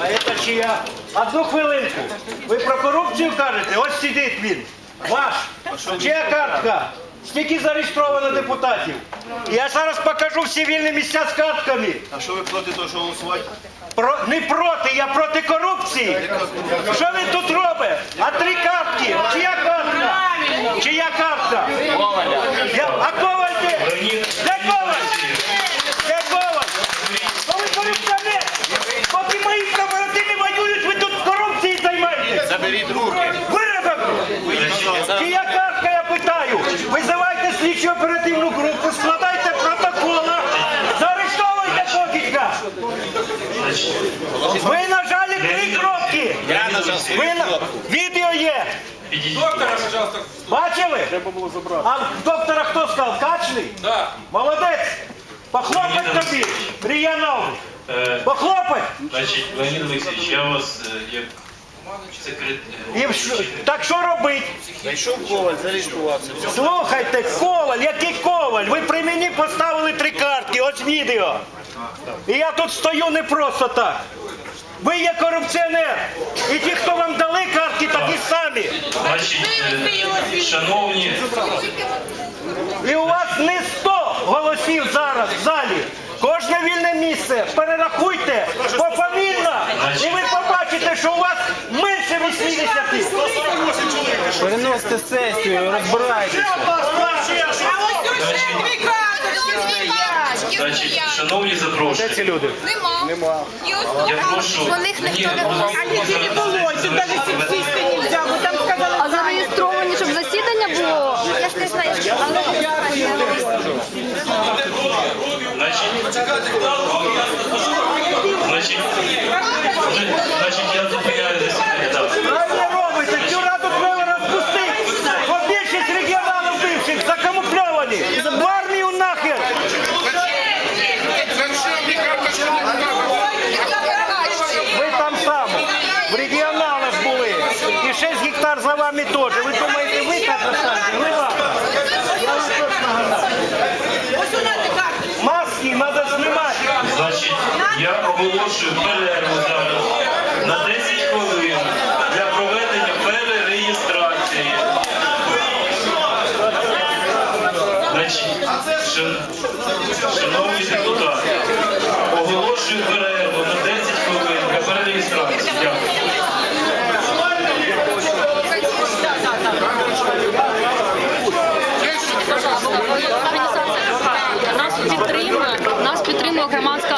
А це чия? Одну хвилинку. Ви про корупцію кажете? Ось сидить він. Ваш. Чия картка? Скільки зареєстровано депутатів? Я зараз покажу всі вільні місця з картками. А що ви проти того, що голосувати? Про... Не проти, я проти корупції. Що він тут робить? А три картки. Чия картка? Заберіть руки. Виродок! Чия картка, я питаю? Визивайте слідчу оперативну групу, складайте протокола, заарештовуйте покидька. Ви нажали три кнопки. Я нажав свою Ви на... Відео є. Доктора, пожалуйста. Бачили? Треба було забрати. А доктора хто сказав? Качний? Да. Молодець. Похлопать тобі, Ріянов. Е, Похлопать. Значить, Леонід Олексійович, я вас е, як І що- так що робить? Зайшов коваль, зареєструвався. Слухайте, коваль, який коваль? Ви при мені поставили три картки, ось відео. І я тут стою не просто так. Ви є корупціонер. І ті, хто вам дали картки, такі самі. Значить, е, шановні, І у вас не 100 голосів зараз в залі. Кожне вільне місце перерахуйте пофамільно, і ви побачите, що у вас менше 80. Переносите сесію, розбирайтеся. значить, шановні запрошені, люди? Нема. я прошу Про них ніхто не говорить. А зареєстровані, щоб засідання було. Я ж не знаю, що але Значить, значить, вже- значить, я зупиняю засідання. Так. Правильно робите, цю раду треба розпустити. Бо більшість регіоналів бивших закамуфльовані. В армію нахер. Ви там само. В регіоналах були. І 6 за вами теж. Ви думаєте, ви так останні? Ви вам. Маски треба знімати. Значить, я оголошую перерву зараз на 10 хвилин для проведення перереєстрації. Значить, шан- шановні депутати, оголошую перерву на 10 хвилин для перереєстрації. Дякую. Нас